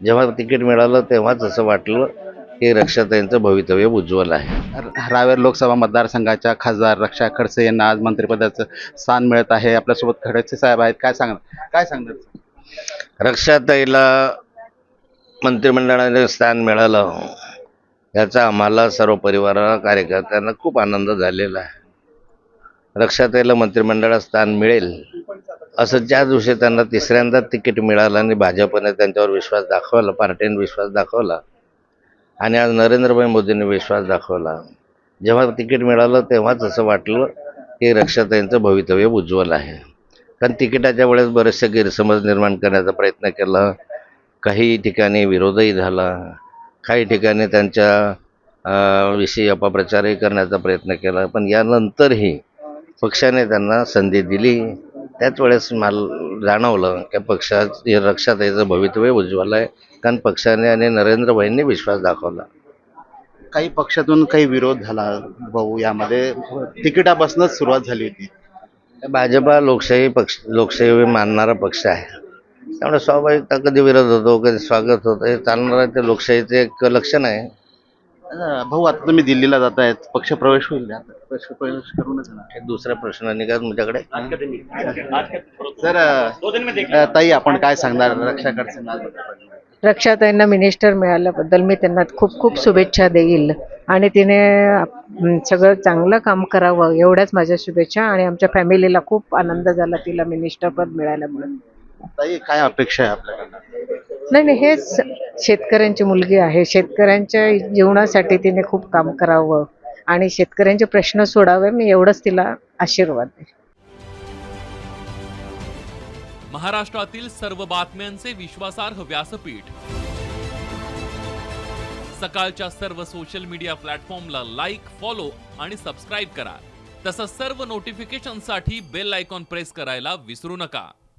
जेव्हा तिकीट मिळालं तेव्हाच असं वाटलं की रक्षाताईंचं भवितव्य उज्ज्वल आहे. रावेर लोकसभा मतदारसंघाच्या खासदार रक्षा खडसे यांना आज मंत्रिपदाचं स्थान मिळत आहे. आपल्यासोबत खडसे साहेब आहेत. काय सांगणार? काय सांगणार? रक्षाताईला मंत्रिमंडळाने स्थान मिळालं याचा आम्हाला सर्व परिवाराला कार्यकर्त्यांना खूप आनंद झालेला आहे. रक्षाताईला मंत्रिमंडळात स्थान मिळेल. असं ज्या दिवशी त्यांना तिसऱ्यांदा तिकीट मिळालं आणि भाजपने त्यांच्यावर विश्वास दाखवला पार्टीने विश्वास दाखवला आणि आज नरेंद्रभाई मोदींनी विश्वास दाखवला जेव्हा तिकीट मिळालं तेव्हाच असं वाटलं की रक्षाताईंचं भवितव्य उज्ज्वल आहे. कारण तिकिटाच्या वेळेस बरेचसे गैरसमज निर्माण करण्याचा प्रयत्न केला काही ठिकाणी विरोधही झाला काही ठिकाणी त्यांच्या विषयी अपप्रचारही करण्याचा प्रयत्न केला पण यानंतरही पक्षाने त्यांना संधी दिली त्याच वेळेस मला जाणवलं की पक्षात रक्षाताईचं भवितव्य उज्ज्वल आहे. कारण पक्षाने आणि नरेंद्रभाईंनी विश्वास दाखवला. काही पक्षातून काही विरोध झाला भाऊ यामध्ये तिकिटापासूनच सुरुवात झाली होती. भाजपा लोकशाही पक्ष लोकशाही मानणारा पक्ष आहे. त्यामुळे स्वाभाविकता कधी विरोध होतो कधी स्वागत होतं हे चालणारं ते लोकशाहीचं एक लक्षण आहे. भाऊ आता तुम्ही दिल्लीला जात आहेत पक्ष प्रवेश होईल? पक्ष प्रवेश करूनच दुसऱ्या प्रश्नाने का तुमच्याकडे? अं, ताई आपण काय सांगणार? रक्षा खडसे रक्षाताईंना मिनिस्टर मिळाल्याबद्दल मी त्यांना खूप खूप शुभेच्छा देईल. आणि तिने सगळं चांगलं काम करावं एवढ्याच माझ्या शुभेच्छा. आणि आमच्या फॅमिलीला खूप आनंद झाला तिला मिनिस्टर पद मिळाल्यामुळे. ताई काय अपेक्षा आहे आपल्याकडनं? नाही नाही हेच शेतकऱ्यांची मुलगी आहे. शेतकऱ्यांच्या जीवनासाठी तिने खूप काम करावं आणि शेतकऱ्यांचे प्रश्न सोडावे. मी एवढंच तिला आशीर्वाद देईन. महाराष्ट्रातील सर्व बातम्यांचे विश्वासार्ह व्यासपीठ. सकाळच्या सर्व सोशल मीडिया प्लॅटफॉर्मला लाईक फॉलो आणि सबस्क्राईब करा. तसंच सर्व नोटिफिकेशनसाठी बेल आयकॉन प्रेस करायला विसरू नका.